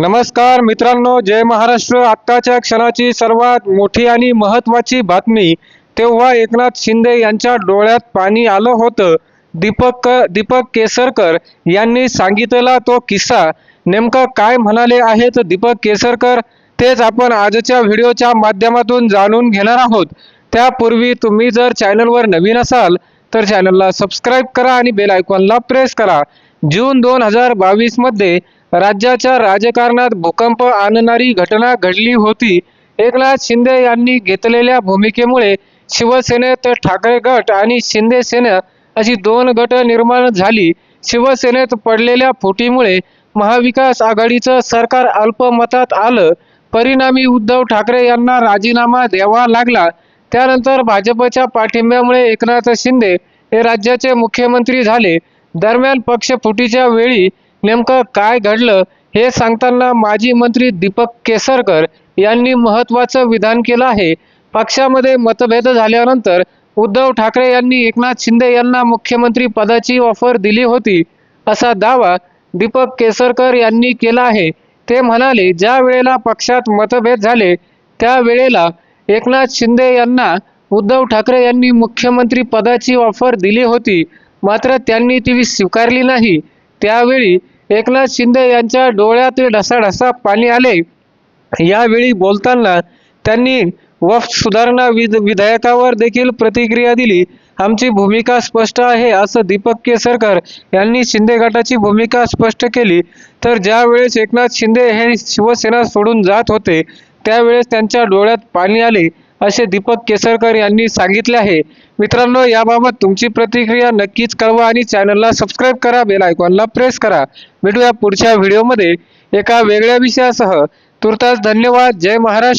नमस्कार मित्रांनो जय महाराष्ट्र. आत्ताच्या क्षणाची सर्वात मोठी आणि महत्वाची बातमी तेव्हा एकनाथ शिंदे यांच्या डोळ्यात पाणी आलं होतं. दीपक दीपक केसरकर यांनी सांगितलेला तो किस्सा नेमकं काय म्हणाले आहेत दीपक केसरकर तेच आपण आजच्या व्हिडिओच्या माध्यमातून जाणून घेणार आहोत. त्यापूर्वी तुम्ही जर चॅनलवर नवीन असाल तर चॅनलला सबस्क्राईब करा आणि बेल आयकॉनला प्रेस करा. जून दोन हजार बावीसमध्ये राज्याच्या राजकारणात भूकंप आणणारी घटना घडली होती. एकनाथ शिंदे यांनी घेतलेल्या भूमिकेमुळे शिवसेनेत ठाकरे गट आणि शिंदे सेना अशी दोन गट निर्माण झाली. शिवसेनेत पडलेल्या फुटीमुळे महाविकास आघाडीचं सरकार अल्पमतात आलं. परिणामी उद्धव ठाकरे यांना राजीनामा द्यावा लागला. त्यानंतर भाजपच्या पाठिंब्यामुळे एकनाथ शिंदे हे राज्याचे मुख्यमंत्री झाले. दरम्यान पक्षफुटीच्या वेळी नेमकं काय घडलं हे सांगताना माजी मंत्री दीपक केसरकर यांनी महत्त्वाचं विधान केलं आहे. पक्षामध्ये मतभेद झाल्यानंतर उद्धव ठाकरे यांनी एकनाथ शिंदे यांना मुख्यमंत्री पदाची ऑफर दिली होती असा दावा दीपक केसरकर यांनी केला आहे. ते म्हणाले ज्या वेळेला पक्षात मतभेद झाले त्या वेळेला एकनाथ शिंदे यांना उद्धव ठाकरे यांनी मुख्यमंत्री पदाची ऑफर दिली होती. मात्र त्यांनी ती स्वीकारली नाही. त्यावेळी एकनाथ शिंदे यांच्या डोळ्यात ढसाढसा पाणी आले. यावेळी बोलताना त्यांनी वफ सुधारणा विध विधेयकावर देखील प्रतिक्रिया दिली. आमची भूमिका स्पष्ट आहे असं दीपक केसरकर यांनी शिंदे गटाची भूमिका स्पष्ट केली. तर ज्यावेळेस एकनाथ शिंदे हे शिवसेना सोडून जात होते त्यावेळेस त्यांच्या डोळ्यात पाणी आले. असे दीपक केसरकर यांनी सांगितले आहे. मित्रांनो याबाबत तुमची प्रतिक्रिया नक्कीच कळवा आणि चॅनलला सबस्क्राईब करा बेल आयकॉनला प्रेस करा. भेटूया पुढच्या व्हिडिओमध्ये एका वेगळ्या विषयासह. तुर्तास धन्यवाद. जय महाराष्ट्र.